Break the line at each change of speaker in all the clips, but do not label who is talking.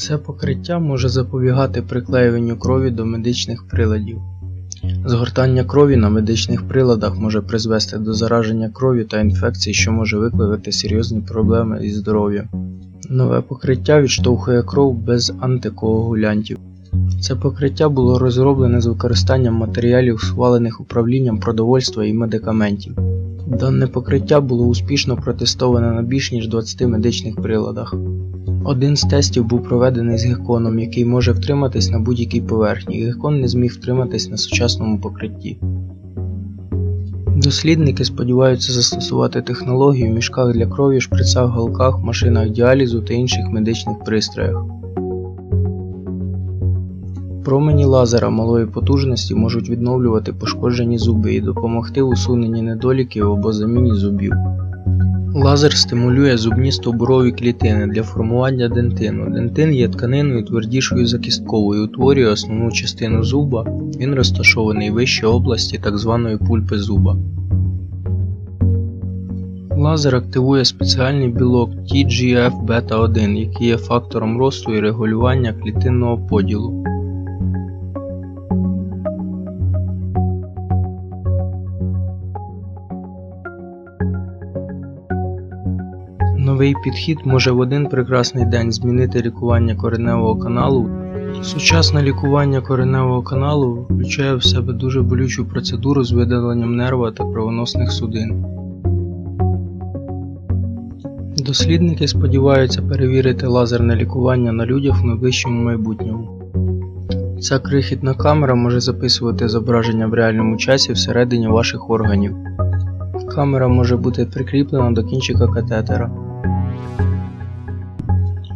Це покриття може запобігати приклеюванню крові до медичних приладів. Згортання крові на медичних приладах може призвести до зараження крові та інфекцій, що може викликати серйозні проблеми із здоров'ям. Нове покриття відштовхує кров без антикоагулянтів. Це покриття було розроблене з використанням матеріалів, схвалених управлінням продовольства і медикаментів. Дане покриття було успішно протестоване на більш ніж 20 медичних приладах. Один з тестів був проведений з геконом, який може втриматись на будь-якій поверхні. Гекон не зміг втриматись на сучасному покритті. Дослідники сподіваються застосувати технологію в мішках для крові, шприцах, голках, машинах діалізу та інших медичних пристроях. Промені лазера малої потужності можуть відновлювати пошкоджені зуби і допомогти усуненні недоліків або заміні зубів. Лазер стимулює зубні стовбурові клітини для формування дентину. Дентин є тканиною твердішою за кісткову і утворює основну частину зуба. Він розташований вище області так званої пульпи зуба. Лазер активує спеціальний білок TGF-бета1, який є фактором росту і регулювання клітинного поділу. Новий підхід може в один прекрасний день змінити лікування кореневого каналу. Сучасне лікування кореневого каналу включає в себе дуже болючу процедуру з видаленням нерва та кровоносних судин. Дослідники сподіваються перевірити лазерне лікування на людях в найближчому майбутньому. Ця крихітна камера може записувати зображення в реальному часі всередині ваших органів. Камера може бути прикріплена до кінчика катетера.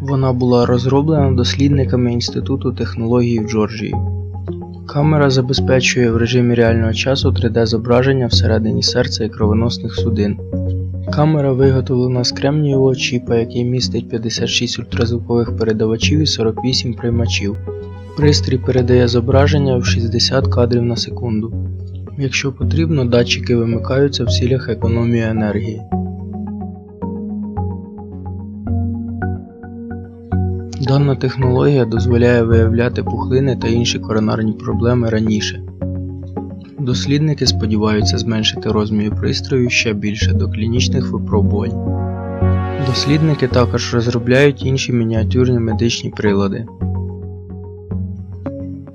Вона була розроблена дослідниками Інституту технологій в Джорджії. Камера забезпечує в режимі реального часу 3D зображення всередині серця і кровоносних судин. Камера виготовлена з кремнієвого чіпа, який містить 56 ультразвукових передавачів і 48 приймачів. Пристрій передає зображення в 60 кадрів на секунду. Якщо потрібно, датчики вимикаються в цілях економії енергії. Дана технологія дозволяє виявляти пухлини та інші коронарні проблеми раніше. Дослідники сподіваються зменшити розмір пристрою ще більше до клінічних випробувань. Дослідники також розробляють інші мініатюрні медичні прилади.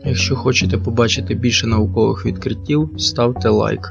Якщо хочете побачити більше наукових відкриттів, ставте лайк.